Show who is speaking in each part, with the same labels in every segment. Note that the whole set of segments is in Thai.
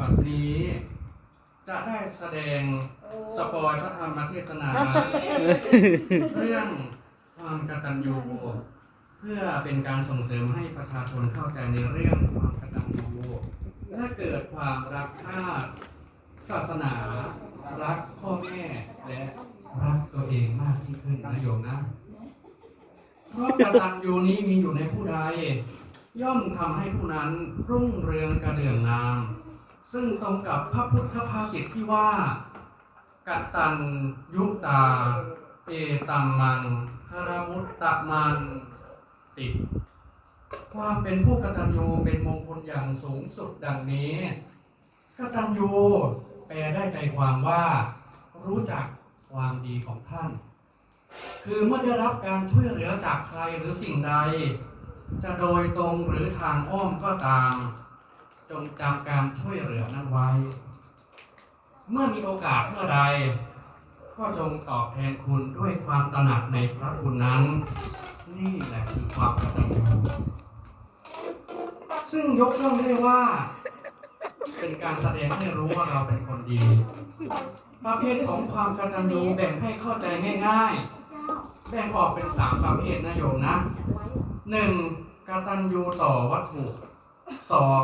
Speaker 1: บัดนี้ จะได้แสดงสปอยพระธรรมเทศนา เรื่องความกตัญญูเพื่อเป็นการส่งเสริมให้ประชาชนเข้าใจในเรื่องความกตัญญูและเกิดความรักชาติศาสนา รักพ่อแม่และรักตัวเองมากยิ่งขึ้นนะโยมนะเพราะกตัญญูนี้มีอยู่ในผู้ใดย่อมทำให้ผู้นั้นรุ่งเรืองกระเดื่องงาม ซึ่งตรงกับพระพุทธภาษิตที่ว่า กัตัญยุตา เอตัมมังคารมุตตะมันติความเป็นผู้กตัญญูเป็นมงคลอย่างสูงสุดดังนี้ กตัญญูแปลได้ใจความว่า รู้จักความดีของท่าน คือเมื่อได้รับการช่วยเหลือจากใครหรือสิ่งใด จะโดยตรงหรือทางอ้อมก็ตาม จงจำการช่วยเหลือนั้นไว้ เมื่อมีโอกาสเมื่อใดก็จงตอบแทนคุณด้วยความตระหนักในพระคุณนั้น นี่แหละคือความกตัญญูซึ่งยกย่องได้ว่า เป็นการแสดงให้รู้ว่าเราเป็นคนดีประเภทของความกตัญญูแบ่งให้เข้าใจง่ายๆ แบ่งออกเป็นสามประเภทนะโยมนะหนึ่งกตัญญูต่อวัตถุ สอง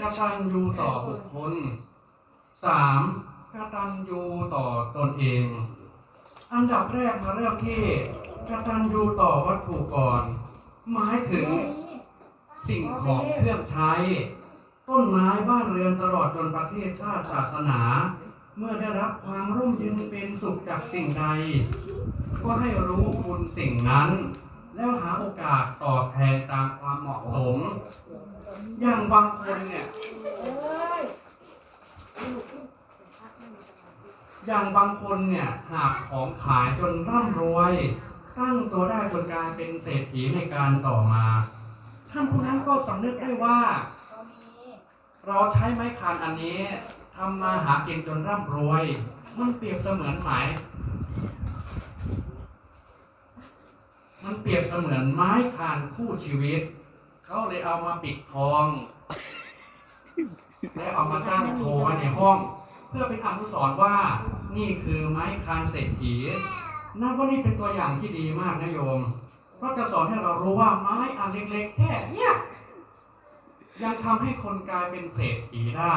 Speaker 1: กตัญญูต่อบุคคลสามกตัญญูต่อตนเอง อันดับแรกมาเริ่มที่กตัญญูต่อวัตถุก่อน หมายถึงสิ่งของเครื่องใช้ ต้นไม้บ้านเรือนตลอดจนประเทศชาติศาสนา เมื่อได้รับความร่มเย็นเป็นสุขจากสิ่งใด ก็ให้รู้คุณสิ่งนั้น แล้วหาโอกาสตอบแทนตามความเหมาะสม อย่างบางคนเนี่ยอย่างบางคนเนี่ยหาของขายจนร่ำรวย ตั้งตัวได้จนกลายเป็นเศรษฐีในการต่อมา ท่านผู้นั้นก็สำนึกได้ว่า เราใช้ไม้คานอันนี้ทำมาหากินจนร่ำรวย มันเปรียบเสมือนไหมมันเปรียบเสมือนไม้คานคู่ชีวิต เขาเลยเอามาปิดทองและเอามาตั้งโชว์ไว้ในห้อง เพื่อเป็นอนุสรณ์ว่า นี่คือไม้คานเศรษฐีนับว่านี่เป็นตัวอย่างที่ดีมากนะโยม เพราะจะสอนให้เรารู้ว่าไม้อันเล็กๆแค่เนี้ยยังทำให้คนกลายเป็นเศรษฐีได้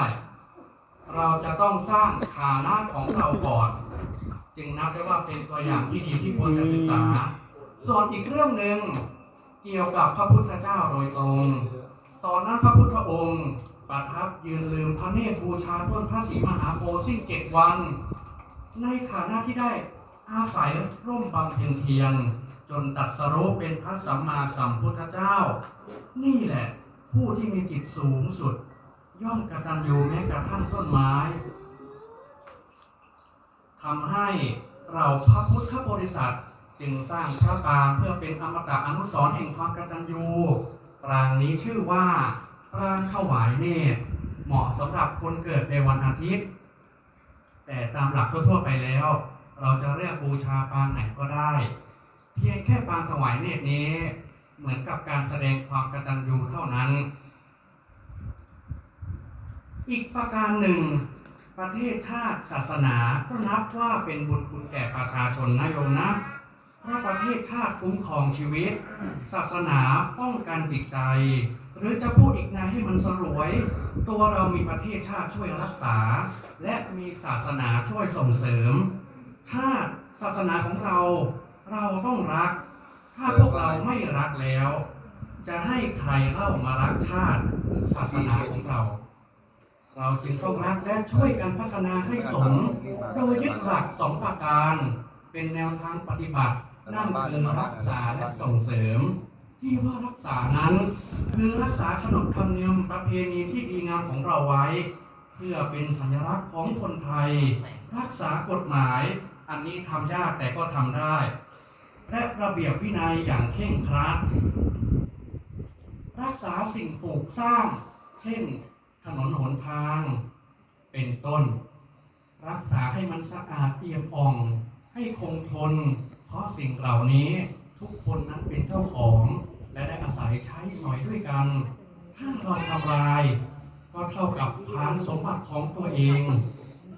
Speaker 1: เราจะต้องสร้างฐานะของเราก่อน จึงนับได้ว่าเป็นตัวอย่างที่ดีที่ควรจะศึกษา ส่วนอีกเรื่องหนึ่ง เกี่ยวกับพระพุทธเจ้าโดยตรง ตอนนั้นพระพุทธองค์ประทับยืนลืมพระเนตรบูชาต้นพระศรีมหาโพธิ์สิ้นเจ็ดวัน ในฐานะที่ได้อาศัยร่มบำเพ็ญเพียรจนตัดสรู้เป็นพระสัมมาสัมพุทธเจ้า นี่แหละ ผู้ที่มีจิตสูงสุด ย่อมกระตัญญูแม้กระทั่งต้นไม้ทำให้เราพระพุทธบริษัท จึงสร้างพระปรางเพื่อเป็นอมตะอนุสรณ์แห่งความกตัญญูปรางนี้ชื่อว่าปรางถวายเนตรเหมาะสำหรับคนเกิดในวันอาทิตย์ แต่ตามหลักทั่วๆไปแล้ว เราจะเรียกบูชาปางไหนก็ได้ เพียงแค่ปางถวายเนตรนี้ เหมือนกับการแสดงความกตัญญูเท่านั้น อีกประการหนึ่งประเทศชาติศาสนาก็นับว่าเป็นบุญคุณแก่ประชาชนนะโยมนะ พราะประเทศชาติคุ้มครองชีวิต ศาสนาป้องกันจิตใจ หรือจะพูดอีกในให้มันสรวย ตัวเรามีประเทศชาติช่วยรักษา และมีศาสนาช่วยส่งเสริม ชาติศาสนาของเรา เราต้องรัก ถ้าพวกเราไม่รักแล้ว จะให้ใครเล่ามารักชาติ ศาสนาของเรา เราจึงต้องรักและช่วยกันพัฒนาให้สม โดยยึดหลักสองประการเป็นแนวทางปฏิบัติ นั่นคือรักษาและส่งเสริม ที่ว่ารักษานั้น คือรักษาขนบธรรมเนียมประเพณีที่ดีงามของเราไว้ เพื่อเป็นสัญลักษณ์ของคนไทย รักษากฎหมาย อันนี้ทำยากแต่ก็ทำได้ และระเบียบวินัยอย่างเคร่งครัดรักษาสิ่งปลูกสร้าง เช่น ถนนหนทาง เป็นต้น รักษาให้มันสะอาดเอี่ยมอ่อง ให้คงทน เพราะสิ่งเหล่านี้ทุกคนนั้นเป็นเจ้าของ และได้อาศัยใช้สอยด้วยกัน ถ้าเราทำลาย ก็เท่ากับผลานสมบัติของตัวเอง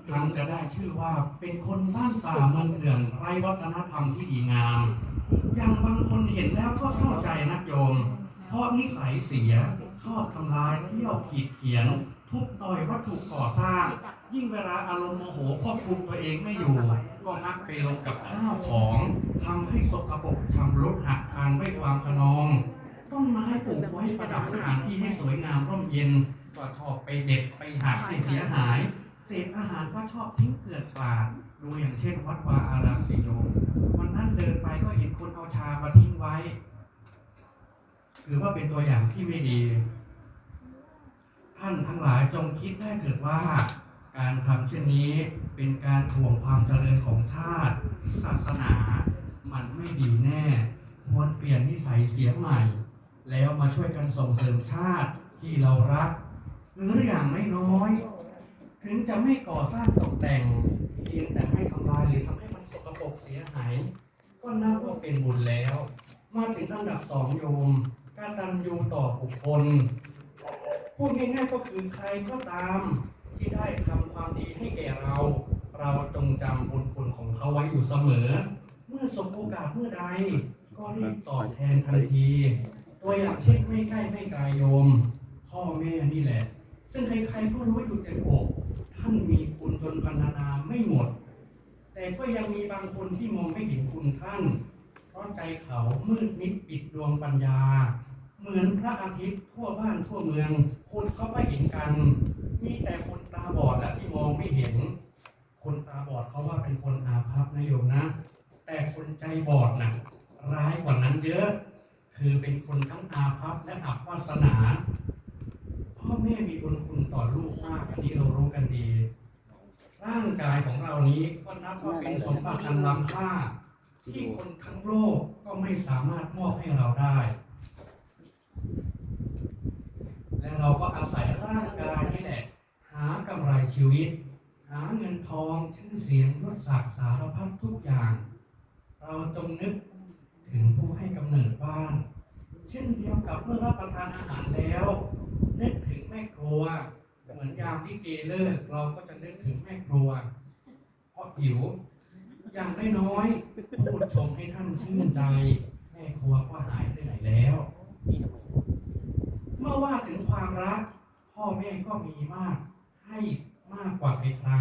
Speaker 1: ทั้งจะได้ชื่อว่าเป็นคนบ้านป่าเมืองเถื่อนไร้วัฒนธรรมที่ดีงาม อย่างบางคนเห็นแล้วก็เศร้าใจนักโยม เพราะนิสัยเสียชอบทำลายเที่ยวขีดเขียน ทุบต่อยวัตถุก่อสร้าง ยิ่งเวลาอารมณ์โมโหควบคุมตัวเองไม่อยู่ ก็มักไปลงกับข้าวของทำให้สกปรกชำรุดหักพังด้วยความขนองต้นไม้ปลูกไว้ประดับสถานที่ให้สวยงามร่มเย็นก็ชอบไปเด็ดไปหักให้เสียหาย เศษอาหารก็ชอบทิ้งเกลื่อนกลาดดูอย่างเช่นวัดวาอารามสีโยมวันนั้นเดินไปก็เห็นคนเอาชามาทิ้งไว้ถือว่าเป็นตัวอย่างที่ไม่ดี ท่านทั้งหลายจงคิดได้เถิดว่า การทำเช่นนี้เป็นการถ่วงความเจริญของชาติ ศาสนา มันไม่ดีแน่ ควรเปลี่ยนนิสัยเสียใหม่ แล้วมาช่วยกันส่งเสริมชาติที่เรารัก หรืออย่างไม่น้อย ถึงจะไม่ก่อสร้างตกแต่งเพียงแต่ไม่ทำลายหรือทำให้มันสกปรกเสียหาย ก็นับว่าเป็นบุญแล้ว มาถึงอันดับสองโยมการตันยูต่อบุคคล พูดง่ายๆก็คือใครก็ตามที่ได้ทำความดีให้แก่เรา เราจงจำบุญคุณของเขาไว้อยู่เสมอ เมื่อสมโอกาสเมื่อใด ก็รีบตอบแทนทันที ตัวอย่างเช่นไม่ใกล้ไม่ไกลโยม พ่อแม่นี่แหละ ซึ่งใครๆก็รู้อยู่แต่อกท่านมีคุณจนพรรณนาไม่หมด แต่ก็ยังมีบางคนที่มองไม่เห็นคุณท่าน เพราะใจเขามืดมิดปิดดวงปัญญา เหมือนพระอาทิตย์ทั่วบ้านทั่วเมืองคนเขาไม่เห็นกัน มีแต่คนตาบอดและที่มองไม่เห็น คนตาบอดเขาว่าเป็นคนอาภัพนะโยมนะ แต่คนใจบอดน่ะร้ายกว่านั้นเยอะ คือเป็นคนทั้งอาภัพและอับวาสนา พ่อแม่มีบุญคุณต่อลูกมากอันนี้เรารู้กันดี ร่างกายของเรานี้ก็นับว่าเป็นสมบัติอันล้ำค่า ที่คนทั้งโลกก็ไม่สามารถมอบให้เราได้ และเราก็อาศัยร่างกายนี่แหละ หากำไรชีวิต หาเงินทองชื่อเสียงยศศักดิ์สารพัดทุกอย่าง เราจงนึกถึงผู้ให้กำเนิดบ้านเช่นเดียวกับเมื่อรับประทานอาหารแล้ว นึกถึงแม่ครัว เหมือนยามที่เกเลิก เราก็จะนึกถึงแม่ครัว เพราะหิวอย่างน้อยๆพูดชมให้ท่านชื่นใจ แม่ครัวก็หายเหนื่อยแล้ว เมื่อว่าถึงความรัก พ่อแม่ก็มีมาก ให้มากกว่าใคร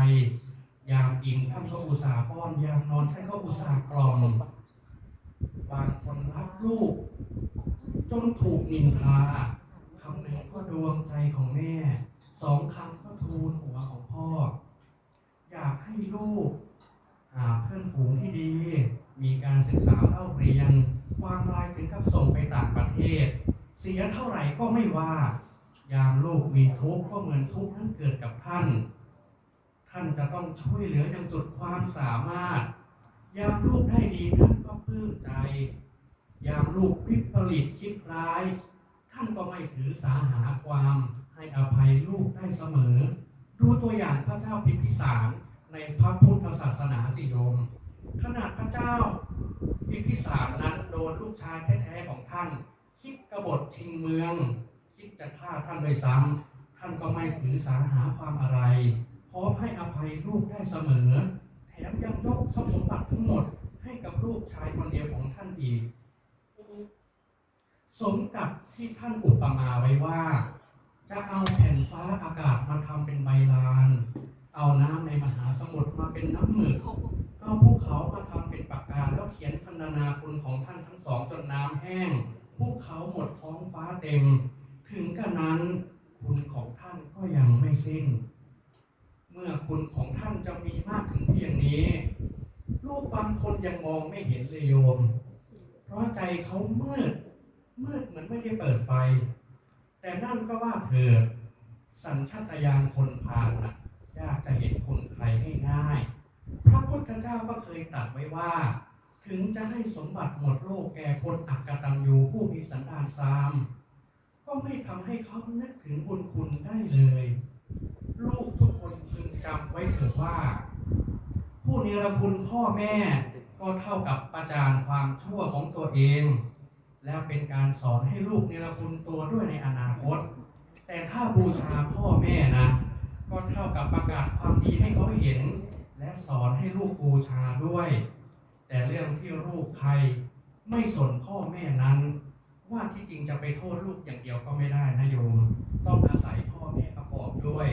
Speaker 1: ๆยามกินท่านก็อุตส่าห์ป้อนยามนอนท่านก็อุตส่าห์กล่อมบางคนรักลูก จนถูกนินทาคำหนึ่งก็ดวงใจของแม่ สองคำก็ทูลหัวของพ่อ อยากให้ลูกหาเพื่อนฝูงที่ดี มีการศึกษาเล่าเรียน วางรายถึงกับส่งไปต่างประเทศ เสียเท่าไหร่ก็ไม่ว่า ยามลูกมีทุกข์ก็เหมือนทุกข์นั้นเกิดกับท่าน ท่านจะต้องช่วยเหลืออย่างสุดความสามารถ ยามลูกได้ดีท่านก็ปลื้มใจ ยามลูกวิปริตคิดร้าย ท่านก็ไม่ถือสาหาความให้อภัยลูกได้เสมอ ดูตัวอย่างพระเจ้าพิมพิสารในพระพุทธศาสนาสิโยม ขนาดพระเจ้าพิมพิสารนั้นโดนลูกชายแท้ๆของท่าน คิดกบฏชิงเมือง คิดจะฆ่าท่านไปซ้ำท่านก็ไม่ถือสาหาความอะไร พร้อมให้อภัยลูกได้เสมอ แถมยังยกทรัพย์สมบัติทั้งหมดให้กับลูกชายคนเดียวของท่านอีก สมกับที่ท่านอุปมาไว้ว่า จะเอาแผ่นฟ้าอากาศมาทำเป็นใบลาน เอาน้ำในมหาสมุทรมาเป็นน้ำหมึก เอาภูเขามาทำเป็นปากกาแล้วเขียนพรรณนาคุณของท่านทั้งสองจนน้ำแห้งภูเขาหมดท้องฟ้าเต็ม ถึงกระนั้นคุณของท่านก็ยังไม่สิ้น เมื่อคุณของท่านจะมีมากถึงเพียงนี้ ลูกบางคนยังมองไม่เห็นเลยโยม เพราะใจเขามืด มืดเหมือนไม่ได้เปิดไฟ แต่นั่นก็ว่าเถิดสัญชาตญาณคนผ่านนะยากจะเห็นคนใครง่ายๆ พระพุทธเจ้าก็เคยตรัสไว้ว่า ถึงจะให้สมบัติหมดโลกแก่คนอักตันยูผู้มีสันดานซาม ก็ไม่ทำให้เขานึกถึงบุญคุณได้เลย ลูกทุกคนพึงจำไว้เถิดว่า ผู้เนรคุณพ่อแม่ก็เท่ากับประจานความชั่วของตัวเอง และเป็นการสอนให้ลูกเนรคุณตัวด้วยในอนาคต แต่ถ้าบูชาพ่อแม่นะ ก็เท่ากับประกาศความดีให้เขาเห็น สอนให้ลูกบูชาด้วย แต่เรื่องที่ลูกใครไม่สนพ่อแม่นั้น ว่าที่จริงจะไปโทษลูกอย่างเดียวก็ไม่ได้นะโยม ต้องอาศัยพ่อแม่ประกอบด้วย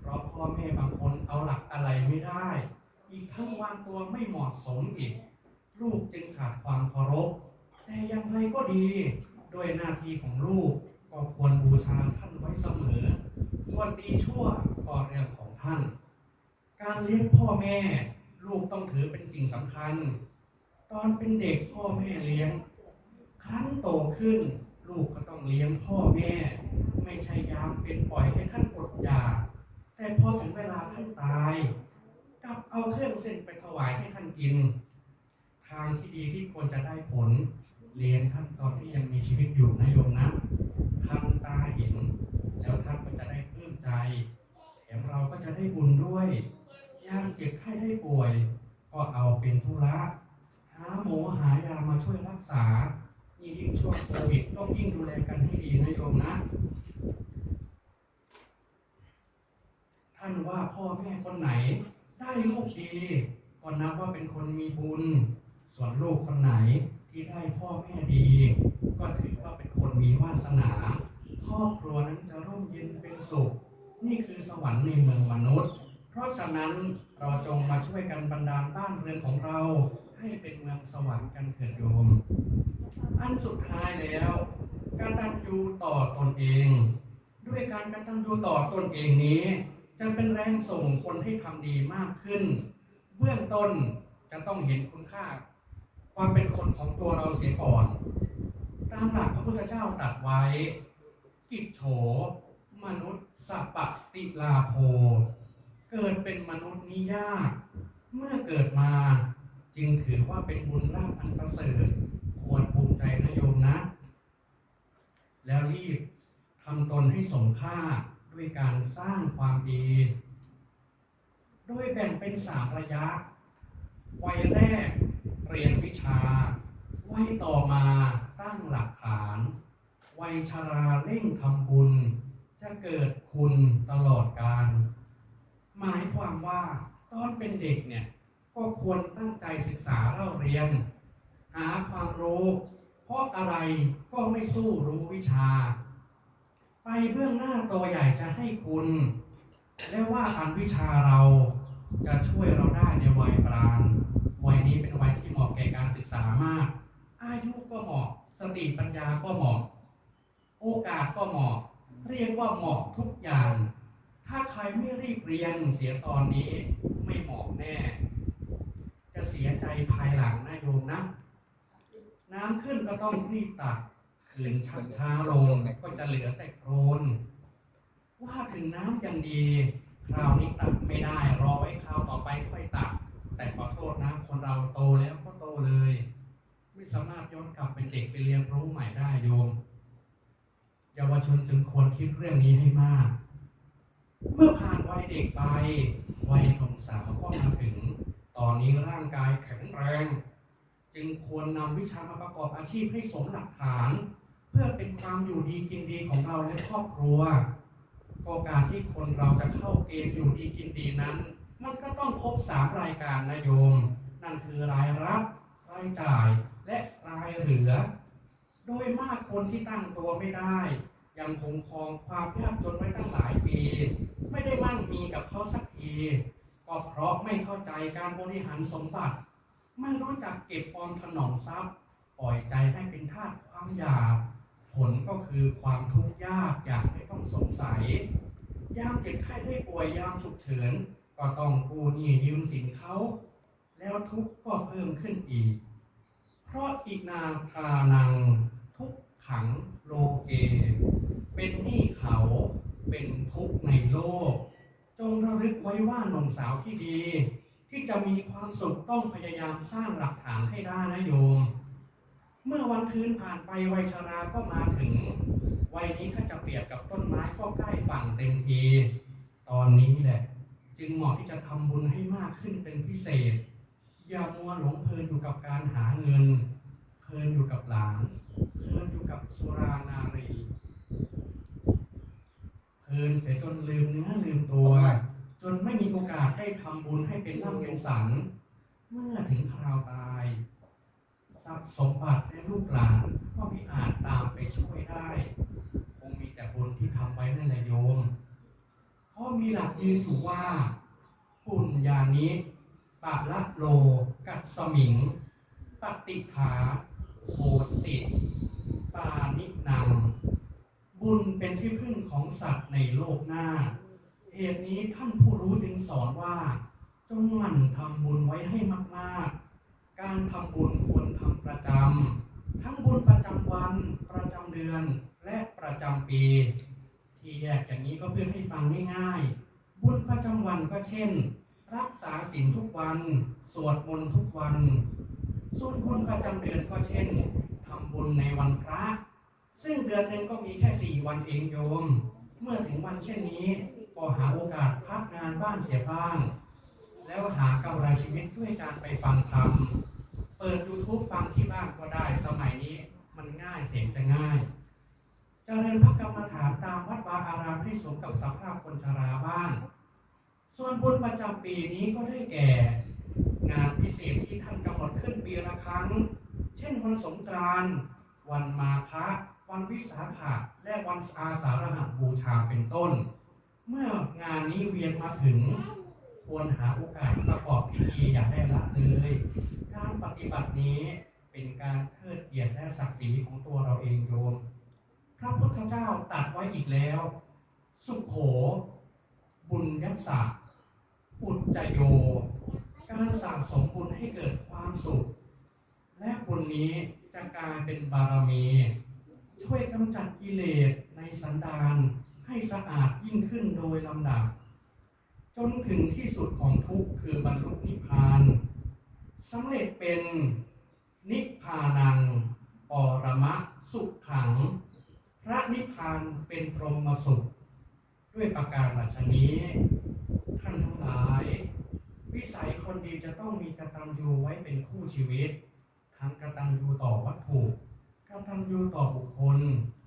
Speaker 1: เพราะพ่อแม่บางคนเอาหลักอะไรไม่ได้ อีกทั้งวางตัวไม่เหมาะสมอีก ลูกจึงขาดความเคารพ แต่อย่างไรก็ดี ด้วยหน้าที่ของลูกก็ควรบูชาท่านไว้เสมอ ส่วนดีชั่วก็เรื่องของท่าน การเลี้ยงพ่อแม่ ลูกต้องถือเป็นสิ่งสำคัญ ตอนเป็นเด็กพ่อแม่เลี้ยง ครั้นโตขึ้น ลูกก็ต้องเลี้ยงพ่อแม่ ไม่ใช่ยามเป็นปล่อยให้ท่านอดอยากแต่พอถึงเวลาท่านตายกลับเอาเครื่องเส้นไปถวายให้ท่านกิน ทางที่ดีที่ควรจะได้ผลเรียนท่านตอนที่ยังมีชีวิตอยู่นะโยมนะท่านตาเห็น แล้วท่านก็จะได้ปลื้มใจแถมเราก็จะได้บุญด้วย ยามเจ็บไข้ได้ป่วย ก็เอาเป็นธุระหาหมอหายามาช่วยรักษานี่ยิ่งช่วงโควิดต้องยิ่งดูแลกันให้ดีนะโยมนะ ท่านว่าพ่อแม่คนไหน ได้ลูกดีก็นับว่าเป็นคนมีบุญ ส่วนลูกคนไหนที่ได้พ่อแม่ดี ก็ถือว่าเป็นคนมีวาสนา ครอบครัวนั้นจะร่มเย็นเป็นสุข นี่คือสวรรค์ในเมืองมนุษย์ เพราะฉะนั้นเราจงมาช่วยกันบรรดาลบ้านเรือนของเราให้เป็นเมืองสวรรค์กันเถิดโยม อันสุดท้ายแล้วการตันยูต่อตนเอง ด้วยการกตัญญูต่อตนเองนี้ จะเป็นแรงส่งคนให้ทำดีมากขึ้น เบื้องต้นจะต้องเห็นคุณค่า ความเป็นคนของตัวเราเสียก่อน ตามหลักพระพุทธเจ้าตรัสไว้ กิจโฉมนุษย์สัปปติลาโภ เกิดเป็นมนุษย์นี้ยาก เมื่อเกิดมาจึงถือว่าเป็นบุญลาภอันประเสริฐควรภูมิใจนะโยมนะ แล้วรีบทำตนให้สมค่าด้วยการสร้างความดีโดยแบ่งเป็นสามระยะ วัยแรกเรียนวิชา วัยต่อมาตั้งหลักฐาน วัยชราเร่งทำบุญ จะเกิดคุณตลอดการ หมายความว่าตอนเป็นเด็กเนี่ยก็ควรตั้งใจศึกษาเล่าเรียน หาความรู้ เพราะอะไรก็ไม่สู้รู้วิชา ไปเบื้องหน้าตัวใหญ่จะให้คุณ และว่าอันวิชาเราจะช่วยเราได้ในวัยกลางวัยนี้เป็นวัยที่เหมาะแก่การศึกษามาก อายุก็เหมาะ สติปัญญาก็เหมาะ โอกาสก็เหมาะ เรียกว่าเหมาะทุกอย่าง ถ้าใครไม่รีบเรียนเสียตอนนี้ไม่เหมาะแน่ จะเสียใจภายหลังนะโยมนะ น้ำขึ้นก็ต้องรีบตักขืนชักช้าลงก็จะเหลือแต่โครนว่าถึงน้ำยังดี คราวนี้ตักไม่ได้รอไว้คราวต่อไปค่อยตัก แต่ขอโทษนะคนเราโตแล้วก็โตเลย ไม่สามารถย้อนกลับเป็นเด็กไปเรียนรู้ใหม่ได้โยมเยาวชนจึงควรคิดเรื่องนี้ให้มาก เมื่อผ่านวัยเด็กไป วัยหนุ่มสาวก็มาถึง ตอนนี้ร่างกายแข็งแรง จึงควรนำวิชามาประกอบอาชีพให้สมหลักฐาน เพื่อเป็นความอยู่ดีกินดีของเราและครอบครัวก็การที่คนเราจะเข้าเกณฑ์อยู่ดีกินดีนั้น มันก็ต้องครบสามรายการนะโยม นั่นคือรายรับรายจ่ายและรายเหลือ โดยมากคนที่ตั้งตัวไม่ได้ ยังคงครองความยากจนไว้ตั้งหลายปี ไม่ได้มั่งมีกับเขาสักทีก็เพราะไม่เข้าใจการบริหารสมบัติ ไม่รู้จักเก็บออมถนอมทรัพย์ ปล่อยใจให้เป็นทาสความอยาก ผลก็คือความทุกข์ยากอย่างไม่ต้องสงสัย ยามเจ็บไข้ได้ป่วยยามฉุกเฉิน ก็ต้องกู้หนี้ยืมสินเขา แล้วทุกข์ก็เพิ่มขึ้นอีก เพราะอีกนาทานัง ทุกขังโลเก เป็นหนี้เขา เป็นทุกข์ในโลก จงระลึกไว้ว่าหนุ่มสาวที่ดี ที่จะมีความสุขต้องพยายามสร้างหลักฐานให้ได้นะโยม เมื่อวันคืนผ่านไปวัยชราก็มาถึง วัยนี้ถ้าจะเปรียบกับต้นไม้ก็ใกล้ฝั่งเต็มที ตอนนี้แหละ จึงเหมาะที่จะทำบุญให้มากขึ้นเป็นพิเศษ อย่ามัวหลงเพลินอยู่กับการหาเงิน เพลินอยู่กับหลาน เพลินอยู่กับสุรานารี เพลินเสียจนลืมเนื้อลืมตัว จนไม่มีโอกาสได้ทำบุญให้เป็นร่ำเป็นสัน เมื่อถึงคราวตายทรัพย์สมบัติและลูกหลานก็ไม่อาจตามไปช่วยได้ คงมีแต่บุญที่ทำไว้นั่นแหละโยมเพราะมีหลักยืนอยู่ว่าปุญญานิปะละโล กัสมิง ปฏิภาโหติ ปานินัง บุญเป็นที่พึ่งของสัตว์ในโลกหน้า เหตุนี้ท่านผู้รู้จึงสอนว่า จงหมั่นทำบุญไว้ให้มากๆ การทำบุญควรทำประจำ ทั้งบุญประจำวัน ประจำเดือน และประจำปี ที่แยกอย่างนี้ก็เพื่อให้ฟังง่ายๆ บุญประจำวันก็เช่น รักษาศีลทุกวัน สวดมนต์ทุกวัน ส่วนบุญประจำเดือนก็เช่นทำบุญในวันพระ ซึ่งเดือนหนึ่งก็มีแค่สี่วันเองโยม เมื่อถึงวันเช่นนี้ก็หาโอกาสพักงานบ้านเสียบ้าง แล้วหากำไรชีวิตด้วยการไปฟังธรรม เปิด YouTube ฟังที่บ้านก็ได้สมัยนี้มันง่ายเสียงจะง่ายเจริญพระกรรมฐานตามวัดวาอารามให้สมกับสภาพคนชราบ้านส่วนบุญประจำปีนี้ก็ได้แก่ งานพิเศษที่ท่านกำหนดขึ้นปีละครั้ง เช่นวันสงกรานต์วันมาฆะ วันวิสาขะและวันอาสาฬหบูชาเป็นต้น เมื่องานนี้เวียนมาถึง ควรหาโอกาสประกอบพิธีอย่าได้ละเลย การปฏิบัตินี้เป็นการเทิดเกียรติและศักดิ์ศรีของตัวเราเองโยม พระพุทธเจ้าตัดไว้อีกแล้ว สุขโข บุญยัสสะอุจจโย การสะสมบุญให้เกิดความสุข และบุญนี้จะกลายเป็นบารมี ช่วยกำจัดกิเลสในสันดานให้สะอาดยิ่งขึ้นโดยลำดับ จนถึงที่สุดของทุกข์คือบรรลุนิพพานสำเร็จเป็นนิพพานังปรมะสุขขัง พระนิพพานเป็นพรหมสุข ด้วยประการลัชนี้ ท่านทั้งหลาย วิสัยคนดีจะต้องมีกตัญญูไว้เป็นคู่ชีวิต ทั้งกตัญญูต่อวัตถุ กตัญญูต่อบุคคล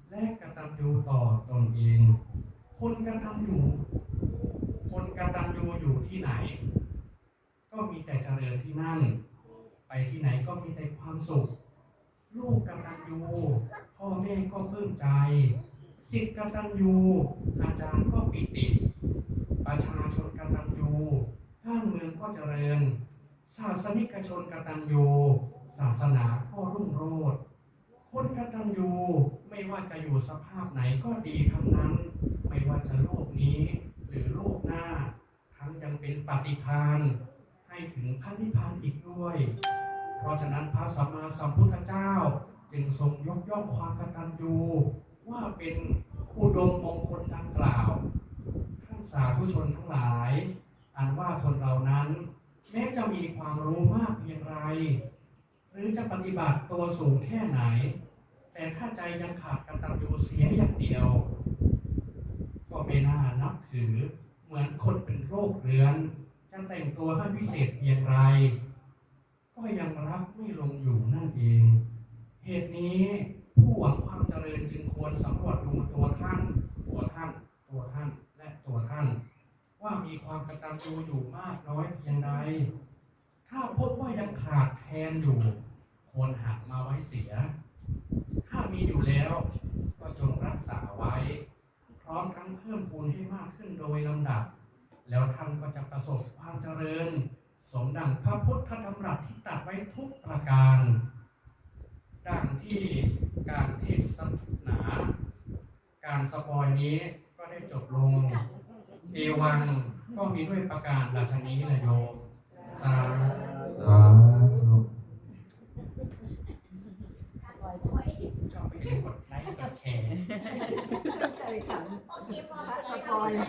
Speaker 1: และกตัญญูต่อตนเอง คนกตัญญูคนกตัญญูอยู่ที่ไหน ก็มีแต่เจริญที่นั่น ไปที่ไหนก็มีแต่ความสุข ลูกกตัญญูพ่อแม่ก็ปลื้มใจสิทธิ์กตัญญูอาจารย์ก็ปิติ ประชาชนกตัญญูบ้านเมืองก็เจริญ ศาสนิกชนกตัญญูศาสนาก็รุ่งโรจน์ คนกตัญญูไม่ว่าจะอยู่สภาพไหนก็ดีทั้งนั้น ไม่ว่าจะโลกนี้ หรือโลกหน้า ทั้งยังเป็นปฏิทาน ให้ถึงพระนิพพานอีกด้วย เพราะฉะนั้นพระสัมมาสัมพุทธเจ้า จึงทรงยกย่องความกตัญญูว่าเป็นอุดมมงคลดังกล่าวท่านสาธุชนทั้งหลาย อันว่าคนเรานั้น แม้จะมีความรู้มากเพียงไร หรือจะปฏิบัติตัวสูงแค่ไหน แต่ถ้าใจยังขาดกตัญญูเสียอย่างเดียว ก็ไม่น่านับถือเหมือนคนเป็นโรคเรื้อนจะแต่งตัวให้พิเศษเพียงไร ก็ยังรักไม่ลงอยู่นั่นเอง เหตุนี้ผู้หวังความเจริญจึงควรสำรวจดูตัวท่านตัวท่าน ตัวท่านและตัวท่าน ว่ามีความกตัญญูอยู่มากน้อยเพียงใดถ้าพบว่ายังขาดแคลนอยู่ ควรหักมาไว้เสีย ถ้ามีอยู่แล้ว ก็จงรักษาไว้ พร้อมทั้งเพิ่มพูนให้มากขึ้นโดยลำดับ แล้วท่านก็จะประสบความเจริญ สมดังพระพุทธธรรมรัสที่ตัดไว้ทุกประการ ดังที่การเทศนา การสปอยนี้ก็ได้จบลง เอวังก็มีด้วยประการราชนี้แหละโยมสาธุ
Speaker 2: สาธุ
Speaker 1: ชอบไป เรียนกดไลค์กดแชร์
Speaker 3: ใจขัน
Speaker 4: โอเคพอ
Speaker 3: พระ
Speaker 4: แล้
Speaker 3: ตะ
Speaker 4: ว
Speaker 3: กอย
Speaker 2: น